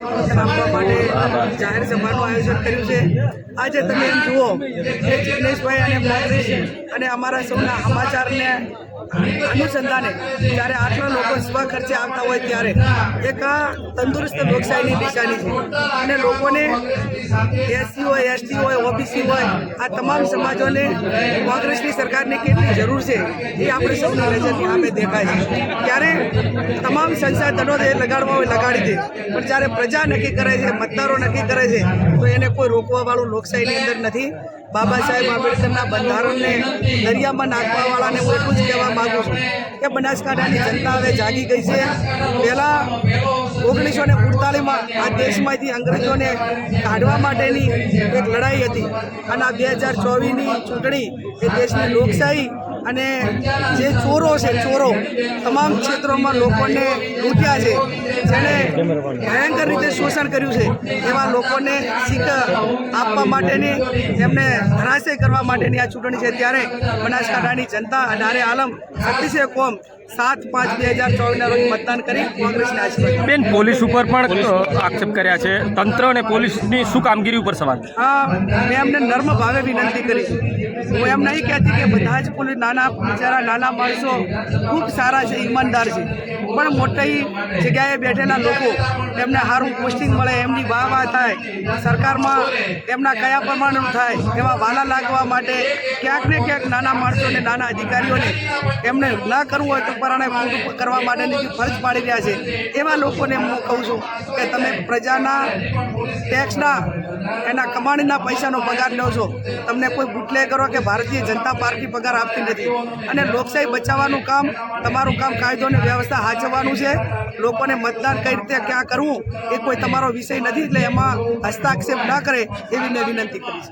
માટે જાહેર સભાનું આયોજન કર્યું છે. આજે તમે એમ જુઓ કે જિગ્નેશભાઈ અને અને અમારા સૌના સમાચારને અનુસંધાને જ્યારે આટલા લોકો સ્વખર્ચે આવતા હોય ત્યારે એક તંદુરસ્ત લોકશાહીની નિશાની છે. અને લોકોને એસસી હોય, એસટી હોય, ઓબીસી હોય, આ તમામ સમાજોને કોંગ્રેસની સરકારની કેટલી જરૂર છે એ આપણે સૌની નજરની સામે દેખાય છે. ત્યારે તમામ સંસાધનો જે લગાડવા હોય લગાડી દે. પણ જ્યારે પ્રજા નક્કી કરે છે, મતદારો નક્કી કરે છે, તો એને કોઈ રોકવા વાળું લોકશાહીની અંદર નથી. બાબા સાહેબ આંબેડકરના બંધારણને દરિયામાં નાખવાવાળાને હું એટલું જ કહેવા માગું છું કે બનાસકાંઠાની જનતા હવે જાગી ગઈ છે. પહેલાં ઓગણીસો ને અડતાલીસમાં આ દેશમાંથી અંગ્રેજોને કાઢવા માટેની એક લડાઈ હતી અને આ બે હજાર ચોવીસની ચૂંટણી એ દેશની લોકશાહી અને જે ચોરો છે ચોરો તમામ ક્ષેત્રોમાં લોકોને લૂંટ્યા છે. જેણે ભયંકર રીતે શોષણ કર્યું છે. એવા લોકોને શીખ આપવા માટેની એમને ધરાશય કરવા માટેની આ ચૂંટણી છે. ત્યારે બનાસકાંઠાની જનતા અઢારે આલમ છત્રીસે કોમ સાત પાંચ બે હજાર ચોવીસના રોજ મતદાન કરી કોંગ્રેસને આશીર્વાદ બેન પોલીસ ઉપર પણ આક્ષેપ કર્યા છે. તંત્ર અને પોલીસની શું કામગીરી ઉપર સવાલ? હા મેં એમને નર્મ ભાવે વિનંતી કરી. હું એમ નહીં કહેતી કે બધા જ પોલીસ નાના બિચારા નાના માણસો ખૂબ સારા છે, ઈમાનદાર છે. પણ મોટી જગ્યાએ બેઠેલા લોકો એમને સારું પોસ્ટિંગ મળે, એમની વાહ વાહ થાય. સરકારમાં એમના કયા પ્રમાણનું થાય, એવા વાલા લાગવા માટે ક્યાંક ને ક્યાંક નાના માણસોને, નાના અધિકારીઓને એમને ન કરવું હોય તો પરાણે ખોટું કરવા માટેની જે ફરજ પાડી રહ્યા છે. એવા લોકોને હું કહું છું કે તમે પ્રજાના ટેક્સના એના કમાણીના પૈસાનો પગાર લો છો. તમને કોઈ બુટલે કરો કે ભારતીય જનતા પાર્ટી પગાર આપતી નથી. અને લોકશાહી બચાવવાનું કામ, તમારું કામ કાયદો અને વ્યવસ્થા હાચવવાનું છે. લોકોને મતદાન કઈ રીતે ક્યાં કરવું, એ કોઈ તમારો વિષય નથી, એટલે એમાં હસ્તાક્ષેપ ના કરે એવી મેં વિનંતી કરી